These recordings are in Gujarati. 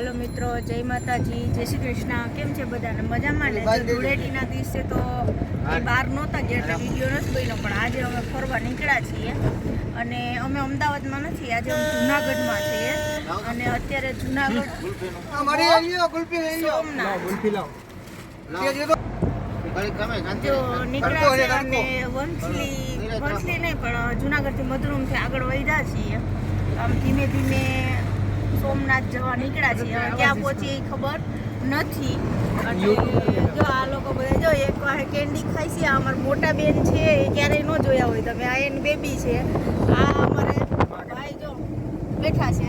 હાલો મિત્રો જય માતાજી જય શ્રી કૃષ્ણ. કેમ છે બધાને મજામાં ને? ધૂળેટીના દિવસે તો એ બહાર નહોતા ગયા એટલે વીડિયો નથી બન્યો પણ આજે અમે ફરવા નીકળ્યા છીએ. અને અમે અમદાવાદમાં નથી આજે અમે જુનાગઢમાં છીએ. અને અત્યારે જુનાગઢ જુનાગઢથી મધુરમથી આગળ વધ્યા છીએ. આમ ધીમે ધીમે સોમનાથ જવા નીકળ્યા છીએ હવે ક્યાં પહોંચીએ એ ખબર નથી જો આ લોકો બધા જો એક વાર કેન્ડી ખાય છે અમારા મોટા બેન છે એ ક્યારેય ન જોયા હોય તમે આ એન બેબી છે આ અમારે ભાઈ જો બેઠા છે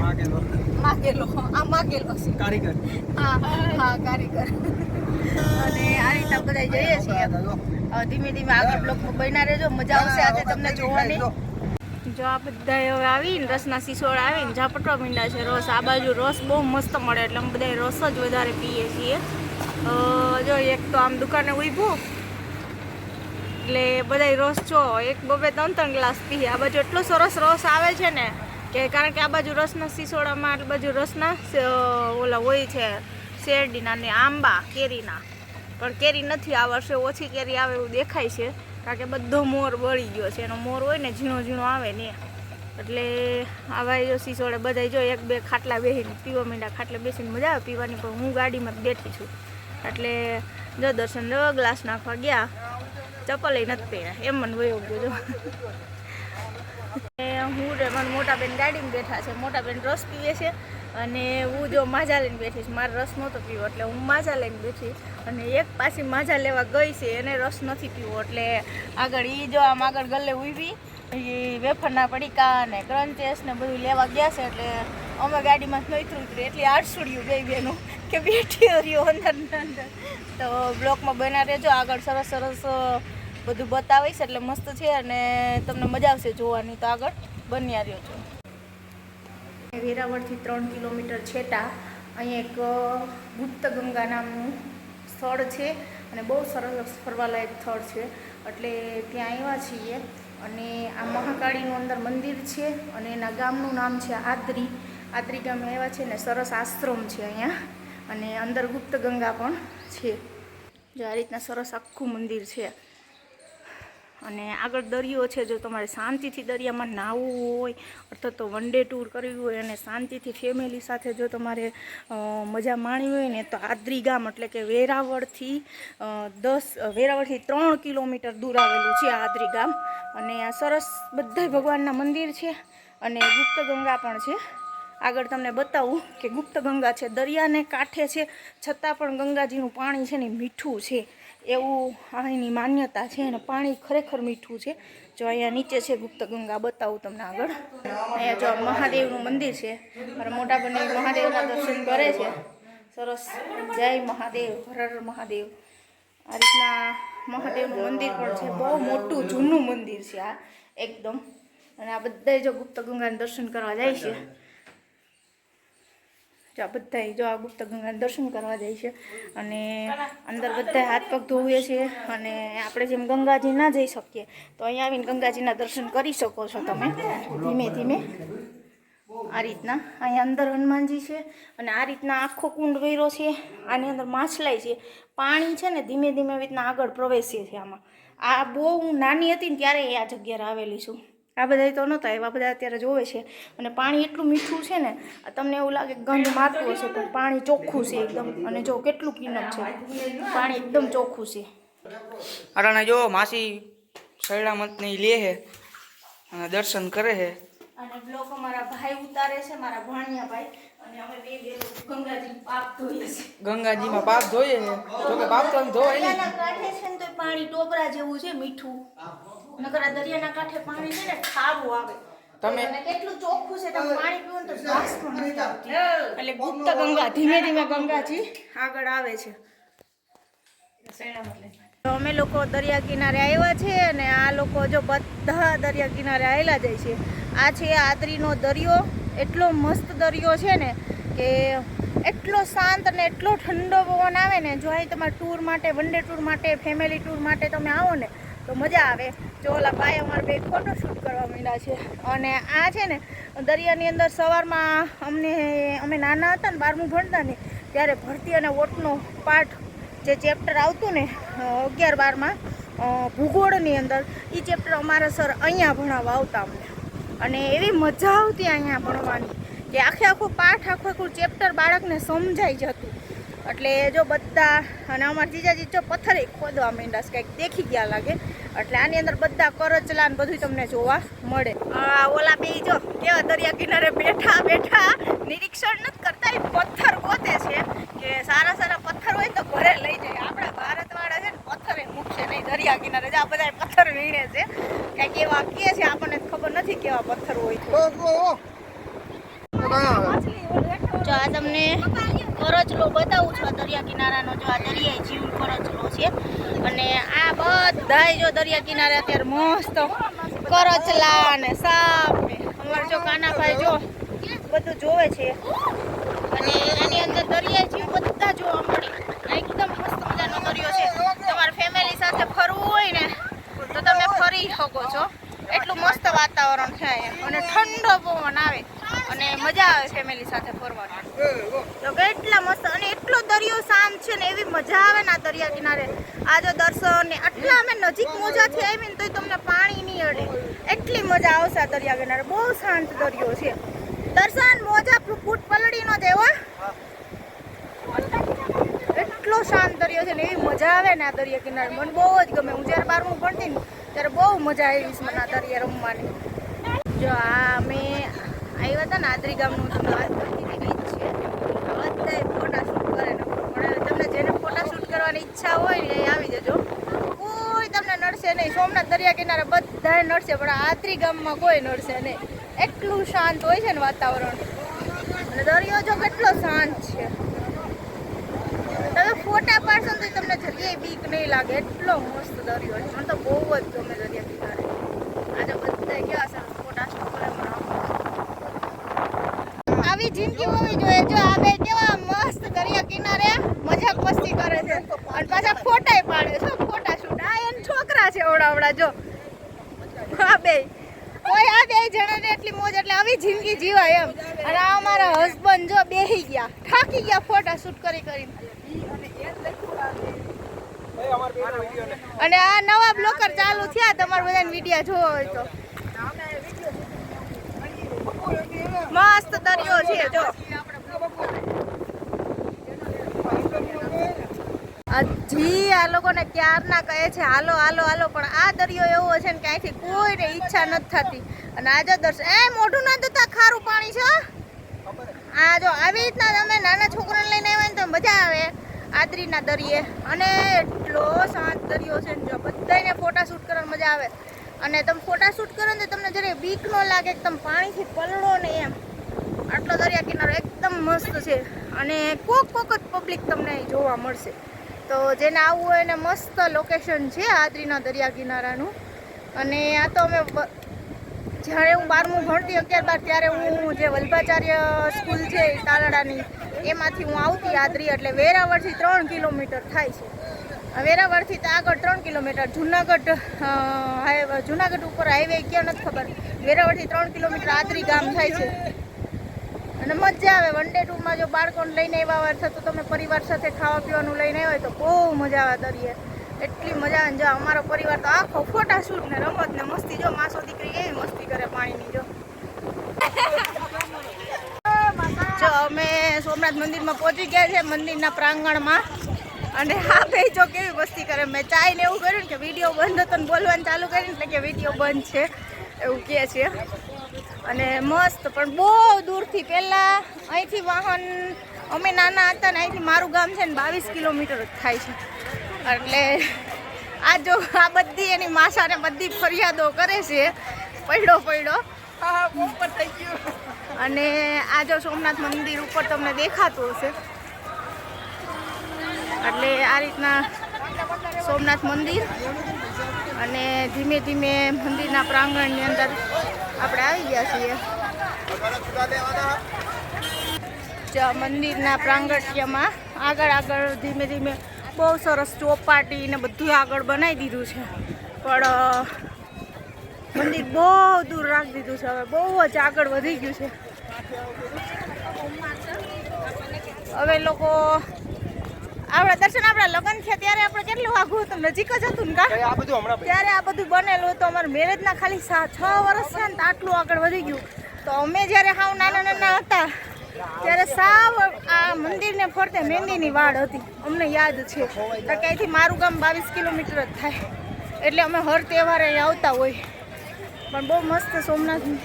માગેલો આ માગેલો છે કારીગર હા હા કારીગર અને આ રીતના બધા જઈએ છીએ ધીમે ધીમે આગળ બ્લોકમાં બન્યા રહેજો મજા આવશે આજે તમને જોવાની જો આ બધા હવે આવીને રસના સિસોળ આવીને ઝાપટવા મીંડા છે રસ. આ બાજુ રસ બહુ મસ્ત મળે એટલે અમે બધા રસ જ વધારે પીએ છીએ. જો એક તો આમ દુકાને ઉભું. એટલે બધા રસ જો, એક બબે ત્રણ ત્રણ ગ્લાસ પીએ. આ બાજુ એટલો સરસ રસ આવે છે ને કે કારણ કે આ બાજુ રસના સિસોડામાં આ બાજુ રસના ઓલા હોય છે શેરડીના ને આંબા, કેરીના. પણ કેરી નથી આ વર્ષે ઓછી કેરી આવે એવું દેખાય છે. કારણ કે બધો મોર બળી ગયો છે. એનો મોર હોય ને ઝીણો ઝીણો આવે ને એટલે આવા જો સિસોડે બધા જો એક બે ખાટલા બેસીને પીવા માંડ્યા. ખાટલા બેસીને મજા આવે પીવાની, પણ હું ગાડીમાં બેઠી છું. એટલે જો દર્શન દવા ગ્લાસ નાખવા ગયા. ચપ્પલ નથી પહેર્યા. એમ મને વયો ગયો જો. હું ને મને મોટા બેન ગાડીમાં બેઠા છે. મોટા બેન રસ પીવે છે. અને હું જો માજા લઈને બેઠી છું, મારે રસ નહોતો પીવો, એટલે હું માજા લઈને બેઠી અને એક પાછી માજા લેવા ગઈ છે, એને રસ નથી પીવો, એટલે આગળ એ જો આમ આગળ ગલ્લે ઊભી એ વેફરના પડીકા અને ક્રંચેસ ને બધું લેવા ગયા છે, એટલે અમે ગાડીમાં નોતરું ઉતરી એટલી આડસુડ્યું બે બેનું, કે બેઠી રહ્યું અંદર અંદર. તો બ્લોકમાં બના રહેજો, આગળ સરસ સરસ બધું બતાવીશ, એટલે મસ્ત છે અને તમને મજા આવશે જોવાની, તો આગળ બન્યા રહ્યો છો વેરાવળથી ત્રણ કિલોમીટર છેટા અહીં એક ગુપ્ત ગંગા નામનું સ્થળ છે અને બહુ સરસ ફરવાલાયક સ્થળ છે. એટલે ત્યાં આવ્યા છીએ અને આ મહાકાળીનું અંદર મંદિર છે અને એના ગામનું નામ છે આદરી. આદરી ગામે આવ્યા છે ને સરસ આશ્રમ છે અહીંયા અને અંદર ગુપ્ત ગંગા પણ છે. જો આ રીતના સરસ આખું મંદિર છે. અને આગળ દરિયો છે, જો તમારે શાંતિથી દરિયામાં નાહવું હોય અથવા તો વન ડે ટૂર કરવી હોય અને શાંતિથી ફેમિલી સાથે જો તમારે મજા માણવી હોય ને તો આદરી ગામ એટલે કે વેરાવળથી દસ વેરાવળથી ત્રણ કિલોમીટર દૂર આવેલું છે આદ્રી ગામ. અને આ સરસ બધા ભગવાનના મંદિર છે અને ગુપ્ત ગંગા પણ છે. આગળ તમને બતાવું કે ગુપ્ત ગંગા છે, દરિયાને કાંઠે છે, છતાં પણ ગંગાજીનું પાણી છે ને મીઠું છે. એવું અહીંની માન્યતા છે અને પાણી ખરેખર મીઠું છે. જો અહીંયા નીચે છે ગુપ્ત ગંગા, બતાવું તમને આગળ. અહીંયા જો મહાદેવનું મંદિર છે. મારા મોટા બંને મહાદેવના દર્શન કરે છે. સરસ. જય મહાદેવ, હર હર મહાદેવ. આ રીતના મહાદેવનું મંદિર પણ છે. બહુ મોટું, જૂનું મંદિર છે આ, એકદમ. અને આ બધા જો ગુપ્ત ગંગાના દર્શન કરવા જાય છે. જો આ બધા જો આ ગુપ્ત ગંગાના દર્શન કરવા જાય છે અને અંદર બધા હાથ પગ ધોવે છે અને આપણે જેમ ગંગાજી ના જઈ શકીએ તો અહીંયા આવીને ગંગાજીના દર્શન કરી શકો છો તમે. ધીમે ધીમે. આ રીતના. અહીંયા અંદર હનુમાનજી છે અને આ રીતના આખો કુંડ વૈરો છે આની અંદર માછલાઈ છે. પાણી છે ને ધીમે ધીમે રીતના આગળ પ્રવેશીએ છીએ આમાં. આ બહુ હું નાની હતી ને ત્યારે આ જગ્યાએ આવેલી છું. આ બધા તો નહોતા એવા બધા અત્યારે જોવે છે. અને પાણી એટલું મીઠું છે ને તમને એવું લાગે ગંધ મારતું હશે પણ પાણી ચોખ્ખું છે એકદમ. અને જો કેટલું કિનમ છે. પાણી એકદમ ચોખ્ખું છે. અટાણે જો માસી સૈડામતની લે છે અને દર્શન કરે છે અને બ્લોક અમારા ભાઈ ઉતારે છે મારા ભાણિયા ભાઈ અને અમે બે બે ગંગાજી પાપ ધોઈએ ગંગાજીમાં પાપ ધોઈએ છે જોકે પાપ તો ધોવાય નહીં. કાંઠે છે ને તો પાણી ટોપરા જેવું છે મીઠું. નકર આ દરિયાના કાંઠે પાણી છે ને ખારું આવે. તમે- કેટલું ચોખ્ખું છે તમે પાણી પીવું તો શ્વાસ પણ નથી આવતી. એટલે ગુપ્ત ગંગા ધીમે ધીમે ગંગાજી. આગળ આવે છે. તો અમે લોકો દરિયા કિનારે આવ્યા છે અને આ લોકો જો બધા દરિયા કિનારે આવેલા જાય છે. આ છે આદરીનો દરિયો. એટલો મસ્ત દરિયો છે ને કે એટલો શાંત અને એટલો ઠંડો પવન આવે ને જો અહીં તમારે ટૂર માટે વન ડે ટૂર માટે ફેમિલી ટૂર માટે તમે આવો ને તો મજા આવે. જો ઓલા ભાઈ અમારે બે ફોટો શૂટ કરવા માંડ્યા છે. અને આ છે ને, દરિયાની અંદર સવારમાં અમને, અમે નાના હતા ને, બારમું ભણતા ને, ત્યારે ભરતી અને વોટનો પાઠ જે ચેપ્ટર આવતું ને અગિયાર બારમાં ભૂગોળની અંદર એ ચેપ્ટર અમારા સર અહીંયા ભણાવવા આવતા અમને. અને એવી મજા આવતી અહીંયા ભણવાની કે આખે આખું પાઠ, આખું આખું ચેપ્ટર બાળકને સમજાઈ જતું. એટલે જો બધા, અને અમારા જીજાજી જો પથ્થરે ખોદવા માંડ્યા છે, કંઈક દેખી ગયા લાગે. એટલે આની અંદર બધા કરચલા ને બધું તમને જોવા મળે. આ ઓલા બે જો કેવા દરિયા કિનારે બેઠા બેઠા. નિરીક્ષણ નથી કરતા એ પથ્થર ગોતે છે કે સારા સારા પથ્થર હોય તો ઘરે લઈ જાય. આપણા ભારતવાળા છે ને પથ્થર મૂકશે નહીં. દરિયા કિનારે આ બધા પથ્થર વીણે છે. કંઈક એવા કે છે આપણને ખબર નથી કેવા પથ્થર હોય તો આ તમને કરચલો બતાવું છું આ દરિયા કિનારાનો જો આ દરિયાઈ જીવ કરચલો છે. અને આ બધાય જો દરિયા કિનારે અત્યારે મસ્ત કરચલા અને સાપ ને અમારે જો કાનાભાઈ જો બધું જોવે છે. અને એની અંદર દરિયાઈ જીવ બધા જોવા મળે. એકદમ મસ્ત મજાનો દરિયો છે. તમારી ફેમિલી સાથે ફરવું હોય ને, તો તમે ફરી શકો છો. એટલું મસ્ત વાતાવરણ છે અને ઠંડો પવન આવે. અને મજા આવે ફેમિલી સાથે ફરવાની તો કેટલા મસ્ત અને એટલો દરિયો શાંત છે ને એવી મજા આવે ને આ દરિયા કિનારે. આ જો દર્શન ને આટલા અમે નજીક મોજાથી આવીને તોય તમને પાણી નહીં અડે. એટલી મજા આવશે આ દરિયા કિનારે. બહુ શાંત દરિયો છે. દર્શન, મોજા ફૂટ પલડીનો નો દેવો. એટલો શાંત દરિયો છે ને એવી મજા આવે ને આ દરિયા કિનારે. મને બહુ જ ગમે. હું જ્યારે બારમું ભણતી ને ત્યારે બહુ મજા આવી છે મને આ દરિયા રમવાની. જો આ અમે આવ્યા હતા ને આદરી ગામનું તમને વાત કરતી હતી છે. બધાય ફોટા શૂટ કરે પણ તમને જેને ફોટા શૂટ કરવાની ઈચ્છા હોય ને એ આવી જજો. કોઈ તમને નડશે નહીં. સોમનાથ દરિયા કિનારે બધાએ નડશે, પણ આદરી ગામમાં કોઈ નડશે નહીં. એટલું શાંત હોય છે ને વાતાવરણ. અને દરિયો જો કેટલો શાંત છે. તમે ફોટા પાડશો તો તમને જગ્યાએ બીક નહીં લાગે. એટલો મસ્ત દરિયો છે. મને તો બહુ જ ગમે દરિયા કિનારે. આજે બધા કેવા સરસ ફોટા શૂટ કરે હમણાં. આવી જિંદગી હોવી જોઈએ. જો આ બે કેવા મસ્ત દરિયા કિનારે મજાક મસ્તી કરે છે. અને પાછા ફોટાય પાડે છે ફોટા શૂટ. આ એન છોકરા છે ઓડાવડા જો. આ બે. કોઈ આ બે જણાને એટલી મોજ, એટલે આવી જિંદગી જીવાય એમ. અને આ અમારા હસબન્ડ જો બેહી ગયા, થાકી ગયા ફોટા શૂટ કરી કરીને. અને આ નવા બ્લોકર ચાલુ થયા, તમારા બધાને વિડીયા જોવો હોય તો. મસ્ત દરિયો છે, જો. હજી આ લોકોને ક્યારના કહે છે, હાલો હાલો હાલો. પણ આ દરિયો એવો છે ને ક્યાંયથી કોઈને ઈચ્છા નથી થતી. અને આજે દર્શન એ મોઢું ના ધોતા ખારું પાણી છે આ જો આવી રીતના તમે નાના છોકરાને લઈને આવ્યા ને તો મજા આવે આદરીના દરિયે. અને એટલો શાંત દરિયો છે ને જો બધાને ફોટા શૂટ કરવાની મજા આવે. અને તમે ફોટા શૂટ કરો ને તમને જરાય બીક ન લાગે કે પાણીથી પલળો ને એમ. આટલો દરિયા કિનારો એકદમ મસ્ત છે. અને કોક કોક જ પબ્લિક તમને જોવા મળશે. તો જેને આવવું હોય એને મસ્ત લોકેશન છે આદરીના દરિયા કિનારાનું. અને આ તો અમે જ્યારે હું બારમું ભણતી અગિયાર બાર ત્યારે હું જે વલ્ભાચાર્ય સ્કૂલ છે તાલાડાની એમાંથી હું આવતી આદરી એટલે વેરાવળથી ત્રણ કિલોમીટર થાય છે. વેરાવળથી તો આગળ ત્રણ કિલોમીટર. જુનાગઢ જુનાગઢ ઉપર હાઈવે ક્યાં નથી ખબર. વેરાવળથી ત્રણ કિલોમીટર આદરી ગામ થાય છે. અને મજા આવે. વન ડે ટૂરમાં જો બાળકોને લઈને આવ્યા હોય અથવા તો તમે પરિવાર સાથે ખાવા પીવાનું લઈને આવ્યા હોય તો બહુ મજા આવે દરિયે. એટલી મજા આવે જો અમારો પરિવાર તો આખો ફોટા શૂટ ને રમત ને મસ્તી. જો માસો દીકરી એ મસ્તી કરે પાણીની, જો. જો અમે સોમનાથ મંદિરમાં પહોંચી ગયા છે મંદિરના પ્રાંગણમાં. અને હા ભાઈ જો કેવી મસ્તી કરે. મેં ચાય ને એવું કર્યું ને કે વીડિયો બંધ હતો ને બોલવાનું ચાલુ કર્યું એટલે કે વીડિયો બંધ છે. એવું કહે છે. અને મસ્ત પણ બહુ દૂરથી પહેલાં અહીંથી વાહન અમે નાના હતા ને અહીંથી મારું ગામ છે ને બાવીસ કિલોમીટર જ થાય છે. એટલે આ જો આ બધી એની માસાને બધી ફરિયાદો કરે છે. પડ્યો પડ્યો. અને આ જો સોમનાથ મંદિર ઉપર તમને દેખાતું હશે. એટલે આ રીતના સોમનાથ મંદિર અને ધીમે ધીમે મંદિરના પ્રાંગણની અંદર આપણે આવી ગયા છીએ. મંદિરના પ્રાંગણ્યમાં આગળ આગળ ધીમે ધીમે બહુ સરસ ચોપાટી ને બધું આગળ બનાવી દીધું છે. પણ મંદિર બહુ દૂર રાખી દીધું છે. હવે બહુ જ આગળ વધી ગયું છે. હવે લોકો આપણા દર્શન આપણા લગ્ન છે ત્યારે આપણે કેટલું આઘું હતું નજીક જ હતું ને કા? આ બધું હમણાં ત્યારે આ બધું બનેલું હતું. અમારા મેરેજના ખાલી છ વર્ષ છે ને તો આટલું આગળ વધી ગયું. તો અમે જ્યારે હાવ નાના નાના હતા ત્યારે સાવ આ મંદિરને ફરતે મહેંદીની વાડ હતી. અમને યાદ છે. કારણ કે અહીંથી મારું ગામ બાવીસ કિલોમીટર જ થાય. એટલે અમે હર તહેવારે આવતા હોય. પણ બહુ મસ્ત સોમનાથની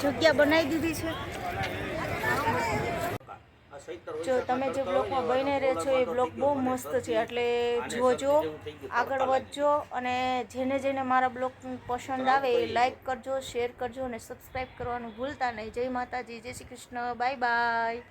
જગ્યા બનાવી દીધી છે. જો તમે જે બ્લોકમાં બહીને રહે છો એ બ્લોક બહુ મસ્ત છે એટલે જોજો આગળ વધજો અને જેને જેને મારા બ્લોગ પસંદ આવે એ લાઈક કરજો શેર કરજો અને સબસ્ક્રાઈબ કરવાનું ભૂલતા નહીં. જય માતાજી જય શ્રી કૃષ્ણ. Bye bye